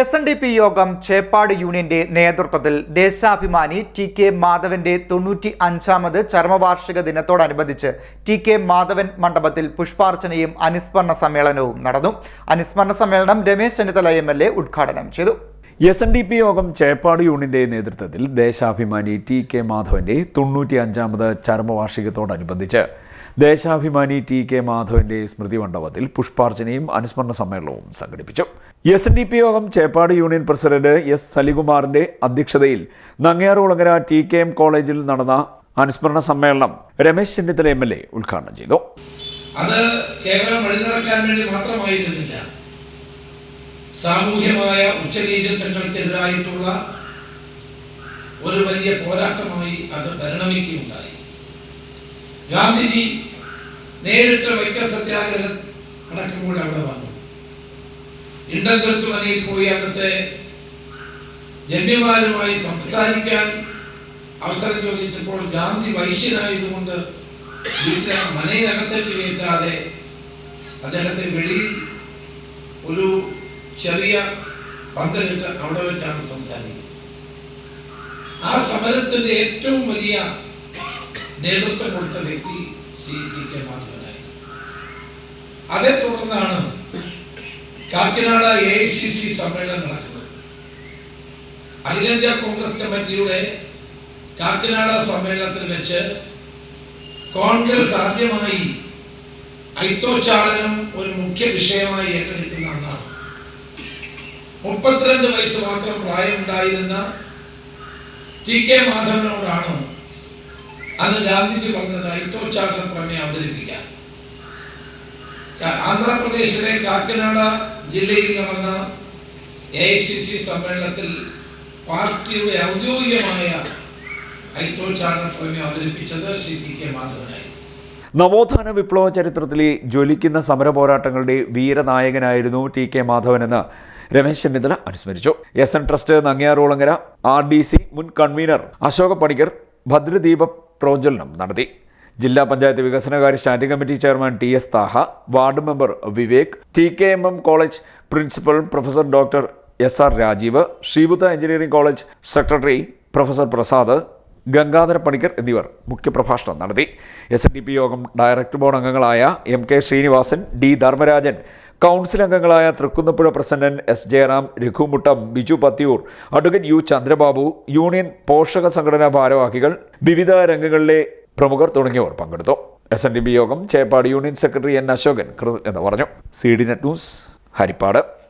S N D P യോഗം ചേപ്പാട് യൂണിയന്റെ നേതൃത്വത്തിൽ ദേശാഭിമാനി ടി കെ മാധവന്റെ തൊണ്ണൂറ്റി അഞ്ചാമത് ചരമവാർഷിക ദിനത്തോടനുബന്ധിച്ച് ടി കെ മാധവൻ മണ്ഡപത്തിൽ പുഷ്പാർച്ചനയും അനുസ്മരണ സമ്മേളനവും നടന്നു. അനുസ്മരണ സമ്മേളനം Ramesh Chennithala M L A ഉദ്ഘാടനം ചെയ്തു. എസ് എൻ ഡി പി യോഗം ചേപ്പാട് യൂണിയന്റെ നേതൃത്വത്തിൽ ദേശാഭിമാനി ടി കെ മാധവന്റെ തൊണ്ണൂറ്റി അഞ്ചാമത് ചരമവാർഷികത്തോടനുബന്ധിച്ച് ദേശാഭിമാനി ടി കെ മാധവന്റെ സ്മൃതി മണ്ഡപത്തിൽ പുഷ്പാർച്ചനയും അനുസ്മരണ സമ്മേളനവും സംഘടിപ്പിച്ചു. എസ് ഡി പി യോഗം ചേപ്പാട് യൂണിയൻ പ്രസിഡന്റ് എസ് സലികുമാറിന്റെ അധ്യക്ഷതയിൽ നങ്ങയാറുകുളങ്ങര ടി കെ എം കോളേജിൽ നടന്ന അനുസ്മരണ സമ്മേളനം Ramesh Chennithala M L A ഉദ്ഘാടനം ചെയ്തു. അത് കേവലം വഴിനടക്കാൻ വേണ്ടി മാത്രമായിരുന്നില്ല. സാമൂഹ്യമായ ഉച്ചനീചത്വങ്ങൾക്കെതിരായിട്ടുള്ള ഒരു വലിയ പോരാട്ടമായി അത് പരിണമിക്കുകയുണ്ടായി. ഗാന്ധിജി നേരിട്ട് വൈക്കം സത്യാഗ്രഹം നടക്കുമ്പോൾ അവിടെ വന്നു. മനയിൽ പോയി അവിടുത്തെ ജന്മിമാരുമായി സംസാരിക്കാൻ അവസരം ചോദിച്ചപ്പോൾ ഗാന്ധി വൈശ്യനായതുകൊണ്ട് വീട്ടിലെ മനയിനകത്തേക്ക് കയറ്റാതെ അദ്ദേഹത്തെ വെളിയിൽ ഒരു ചെറിയ പന്തലിട്ട് അവിടെ വെച്ചാണ് സംസാരിക്കുന്നത്. ആ സമരത്തിന്റെ ഏറ്റവും വലിയ നേതൃത്വം കൊടുത്ത വ്യക്തി സി ടി കെ മാധവനായി അതേ തുടർന്നാണ് Kakinada A I C C സമ്മേളനം നടക്കുന്നത്. അഖിലേന്ത്യാ കോൺഗ്രസ് കമ്മിറ്റിയുടെ കാക്കിനാട സമ്മേളനത്തിൽ വെച്ച് കോൺഗ്രസ് ആദ്യമായി ഐത്തോച്ചാടനം ഒരു മുഖ്യ വിഷയമായി ഏറ്റെടുക്കുന്ന അന്നാണ്. മുപ്പത്തിരണ്ട് വയസ്സ് മാത്രം പ്രായമുണ്ടായിരുന്ന ടി കെ മാധവനോടാണ് അന്ന് ഗാന്ധിജി പറഞ്ഞത് ഐത്തോച്ചാടന പ്രമേയം അവതരിപ്പിക്കാൻ. ക- ആന്ധ്രാപ്രദേശിലെ കാക്കനാട ജില്ലയിൽ നടന്ന എ ഐ സി സി സമ്മേളനത്തിൽ പാർട്ടിയുടെ ഔദ്യോഗികമായ ഐത്തോച്ചാടന പ്രമേയം അവതരിപ്പിച്ചത് ശ്രീ ടി കെ മാധവനായി നവോത്ഥാന വിപ്ലവ ചരിത്രത്തിലെ ജ്വലിക്കുന്ന സമര പോരാട്ടങ്ങളുടെ വീരനായകനായിരുന്നു ടി കെ മാധവനെന്ന് രമേശ് ചെന്നിത്തല അനുസ്മരിച്ചു. S N trust Nangiarkulangara R D C മുൻ കൺവീനർ അശോക പണിക്കർ ഭദ്രദീപ പ്രോജ്വലനം നടത്തി. ജില്ലാ പഞ്ചായത്ത് വികസനകാര്യ standing committee chairman T S Thaha ward member Vivek T K M M college principal professor doctor S R Rajeev Sreebuddha engineering college secretary professor Prasad Gangadhara Panicker എന്നിവർ മുഖ്യപ്രഭാഷണം നടത്തി. S N D P യോഗം director board അംഗങ്ങളായ M K Sreenivasan D Dharmarajan council അംഗങ്ങളായ Thrikkunnapuzha president S Jayaram Raghumuttam Biju Pathiyoor advocate U Chandrababu union പോഷക സംഘടനാ ഭാരവാഹികൾ വിവിധ രംഗങ്ങളിലെ പ്രമുഖർ തുടങ്ങിയവർ പങ്കെടുത്തു. എസ് എൻ ഡി ബി യോഗം Cheppad union secretary N Ashokan കൃതജ്ഞത പറഞ്ഞു. C D net news Haripad.